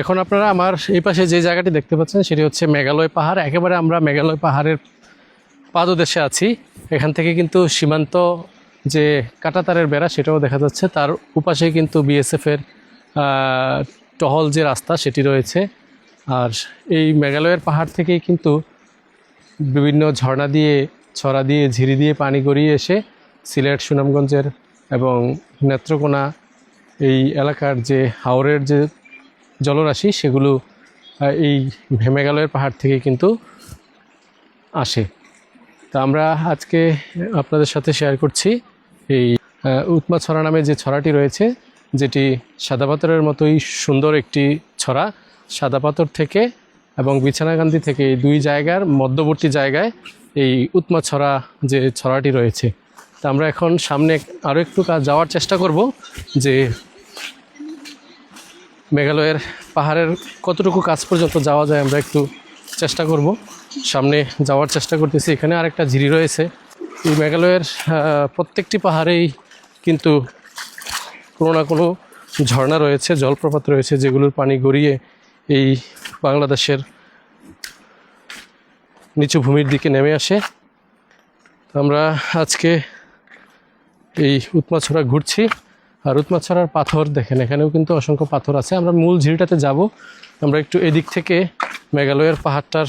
এখন আপনারা আমার এই পাশে যে জায়গাটি দেখতে পাচ্ছেন, সেটি হচ্ছে মেঘালয় পাহাড়। একেবারে আমরা মেঘালয় পাহাড়ের পাদদেশে আছি। এখান থেকে কিন্তু সীমান্ত যে কাটাতারের বেড়া, সেটাও দেখা যাচ্ছে। তার উপাশে কিন্তু বিএসএফের টহল যে রাস্তা, সেটি রয়েছে। আর এই মেঘালয়ের পাহাড় থেকেই কিন্তু বিভিন্ন ঝর্ণা দিয়ে, ছড়া দিয়ে, ঝিরি দিয়ে পানি গড়িয়ে এসে সিলেট, সুনামগঞ্জের এবং নেত্রকোনা এই এলাকার যে হাওরের যে জলরাশি, সেগুলো এই মেঘালয়ের পাহাড় থেকে কিন্তু আসে। তা আমরা আজকে আপনাদের সাথে শেয়ার করছি এই উৎমা ছড়া নামে যে ছড়াটি রয়েছে, যেটি সাদা পাথরের মতোই সুন্দর একটি ছড়া। সাদা পাথর থেকে এবং বিছানাকান্দি থেকে এই দুই জায়গার মধ্যবর্তী জায়গায় এই উৎমা ছড়া যে ছড়াটি রয়েছে। তা আমরা এখন সামনে আরও একটু যাওয়ার চেষ্টা করব যে মেঘালয়ের পাহাড়ের কতটুকু কাজ পর্যন্ত যাওয়া যায় আমরা একটু চেষ্টা করব। সামনে যাওয়ার চেষ্টা করতেছি। এখানে আরেকটা ঝিরি রয়েছে। এই মেঘালয়ের প্রত্যেকটি পাহাড়েই কিন্তু কোনো না কোনো ঝর্ণা রয়েছে, জলপ্রপাত রয়েছে, যেগুলোর পানি গড়িয়ে এই বাংলাদেশের নিচু ভূমির দিকে নেমে আসে। আমরা আজকে এই উৎমাছড়া ঘুরছি। আর উৎমাছড়ার পাথর দেখেন, এখানেও কিন্তু অসংখ্য পাথর আছে। আমরা মূল ঝিরিটাতে যাব। আমরা একটু এদিক থেকে মেঘালয়ের পাহাড়টার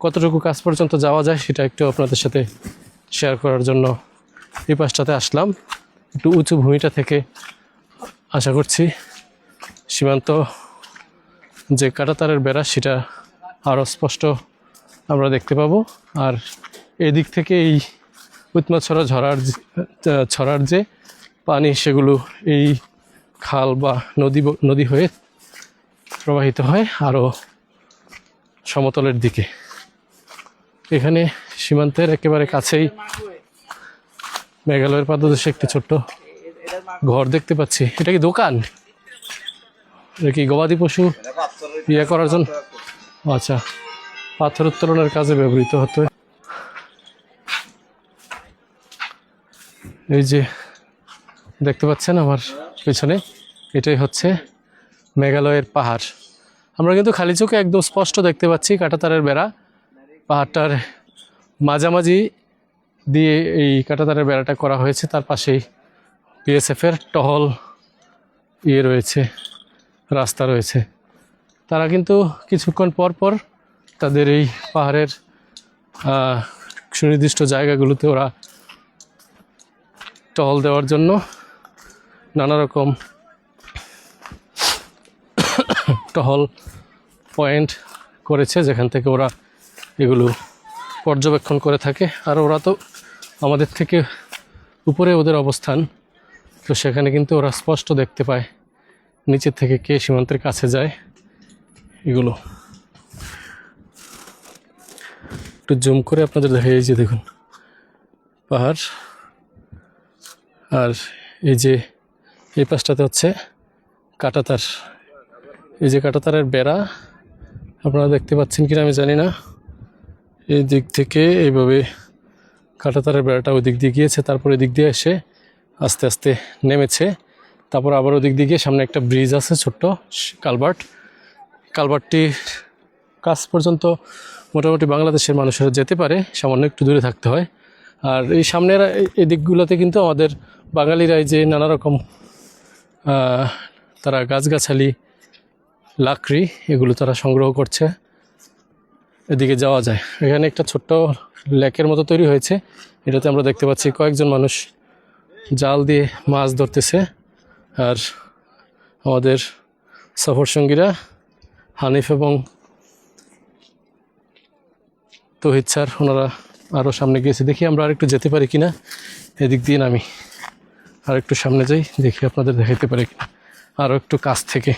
কতটুকু কাজ পর্যন্ত যাওয়া যায় সেটা একটু আপনাদের সাথে শেয়ার করার জন্য এই পাশটাতে আসলাম। একটু উঁচু ভূমিটা থেকে আশা করছি সীমান্ত যে কাটাতারের বেড়া সেটা আরও স্পষ্ট আমরা দেখতে পাবো। আর এদিক থেকে এই উৎমাছড়া ঝরার ছড়ার যে পানি সেগুলো এই খাল বা নদী নদী হয়ে প্রবাহিত হয় আরও সমতলের দিকে। এখানে সীমান্তের একেবারে কাছেই মেঘালয়ের পাদদেশে একটি ছোট্ট ঘর দেখতে পাচ্ছি। এটা কি দোকান? এটা কি গবাদি পশু ইয়ে করার জন্য? আচ্ছা পাথর উত্তোলনের কাজে ব্যবহৃত হতো। এই যে দেখতে পাচ্ছেন আমার পেছনে? এটাই হচ্ছে মেঘালয়ের পাহাড়। আমরা কিন্তু খালি চোখে একদম স্পষ্ট দেখতে পাচ্ছি কাঁটাতারের বেড়া। পাহাড়টার মাঝামাঝি দিয়ে এই কাঁটাতারের বেড়াটা করা হয়েছে। তার পাশেই বিএসএফের টহল ইয়ে রয়েছে, রাস্তা রয়েছে। তারা কিন্তু কিছুক্ষণ পর পর তাদের এই পাহাড়ের সুনির্দিষ্ট জায়গাগুলোতে ওরা টহল দেওয়ার জন্য নানা রকম টহল পয়েন্ট করেছে, যেখান থেকে ওরা এগুলো পর্যবেক্ষণ করে থাকে। আর ওরা তো আমাদের থেকে উপরে ওদের অবস্থান, তো সেখানে কিন্তু ওরা স্পষ্ট দেখতে পায় নিচের থেকে কে সীমান্তের কাছে যায় এগুলো। একটু জুম করে আপনাদের দেখা এই যে দেখুন পাহাড়, আর এই যে এই পাশটাতে হচ্ছে কাটাতার। এই যে কাটাতারের বেড়া, আপনারা দেখতে পাচ্ছেন কিনা আমি জানি না। এই দিক থেকে এইভাবে কাটাতারের বেড়াটা ওই দিক দিয়ে গিয়েছে, তারপর ওই দিক দিয়ে এসে আস্তে আস্তে নেমেছে। তারপর আবার ওদিক দিয়ে গিয়ে সামনে একটা ব্রিজ আছে ছোট্ট কালভার্ট কালভার্টটির কাছ পর্যন্ত মোটামুটি বাংলাদেশের মানুষেরা যেতে পারে, সামান্য একটু দূরে থাকতে হয়। আর এই সামনের এই- দিকগুলোতে কিন্তু আমাদের বাঙালিরাই যে নানা রকম তারা গাছগাছালি, লাকড়ি এগুলো তারা সংগ্রহ করছে। এদিকে যাওয়া যায়। এখানে একটা ছোট্ট লেকের মতো তৈরি হয়েছে। এটাতে আমরা দেখতে পাচ্ছি কয়েকজন মানুষ জাল দিয়ে মাছ ধরতেছে। আর আমাদের সফর সঙ্গীরা হানিফ এবং তহিদ স্যার, ওনারা আরও সামনে গিয়েছে। দেখি আমরা আরেকটু যেতে পারি কিনা। এদিক দিয়ে নামি। আর একটু সামনে যাই দেখি আপনাদের দেখাইতে পারি আরও একটু কাছ থেকে।